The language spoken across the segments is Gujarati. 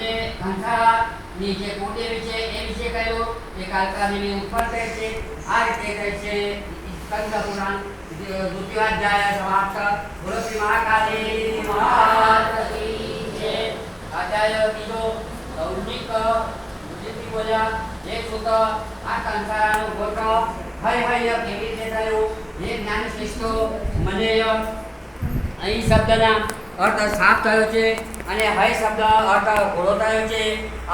અને ઘંટાની જે કુળદેવી છે, એ વિશે કહ્યું કે કાલકાની ઉત્પન્ન થઈ છે. આ રીતે કહે છે સ્કંદ પુરાણ દ્વિતીયાધ્યાય સમાપ્ત. ગુરુશ્રી મહાકાલી જય. અધ્યાય બીજો સૌનિક બુદ્ધિથી બોલ્યા જે સુત, આ કંસારાનું ગોત્ર હય હય કેવી રીતે થયું? એ જ્ઞાન શિષ્યો મને અહીં શબ્દના અર્થ સાફ થયો છે અને હય શબ્દ અર્થ ઘોડો થયો છે.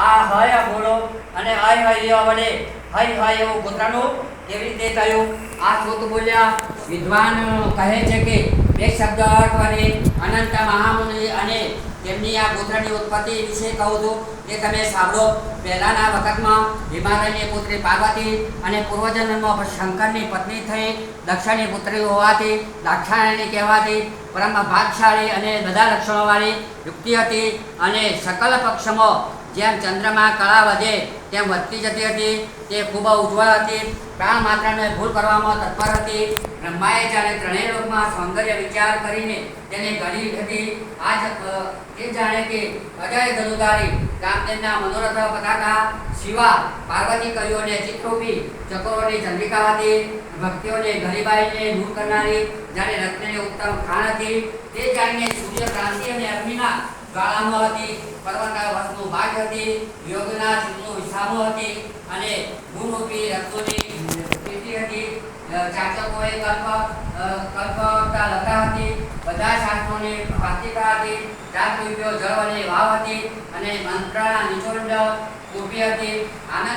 આ હય ઘોડો અને અય હય વડે હય હય એવું કૂતરાનું કેવી રીતે થયું? આ સૂત બોલ્યા, વિદ્વાન કહે છે કે બે શબ્દ અર્થ અને અનંત મહામુનિ અને તેમની આ પુત્રની ઉત્પત્તિ વિશે કહું છું એ તમે સાંભળો, પહેલાના વખતમાં હિમાલયની પુત્રી પાર્વતી અને પૂર્વજન્મમાં શંકરની પત્ની થઈ દક્ષિણની પુત્રી હોવાથી, દાક્ષાયણી કહેવાતી પરમ ભાગશાળી અને બધા લક્ષણોવાળી યુક્તિ હતી અને સકલ પક્ષમાં જેમ ચંદ્રમાં કળા વધે, તેમ વધતી જતી હતી. તે ખૂબ ઉજ્જવળ હતી. પ્રાણ માત્રને ભૂલ કરવામાં તત્પર હતી. બ્રહ્માએ જાણે ત્રણેય લોકમાં સૌંદર્ય વિચાર કરીને તેને ગણી હતી. આજ એ જાણે કે અજય ધનુધારી કામદેવના મનોરથ પતાકા, શિવા, પાર્વતી કવિઓને ચિત્રોપી ચકોરોની ચંદ્રિકા હતી. ભક્તિઓને ગરીબાઈને દૂર કરનારી જ્યારે રત્નને ઉત્તમ ખાણ હતી, તે જાણીને સૂર્ય ક્રાંતિ અને અગ્નિના ગાળામાં હતી પર્વતા વસ્તુ ભાગ હતી, યોગના શિવનું વિસામો હતી અને ગુણરૂપી રત્નોની સ્થિતિ હતી. ચાચકોએ કલ્પ કલ્પતા લતા હતી, બધા શાસ્ત્રોની વાસ્તિકા હતી ચાતુર્યો જળ અને વાવ હતી અને મંત્રના નિચોંડ કૃપી હતી. આનંદ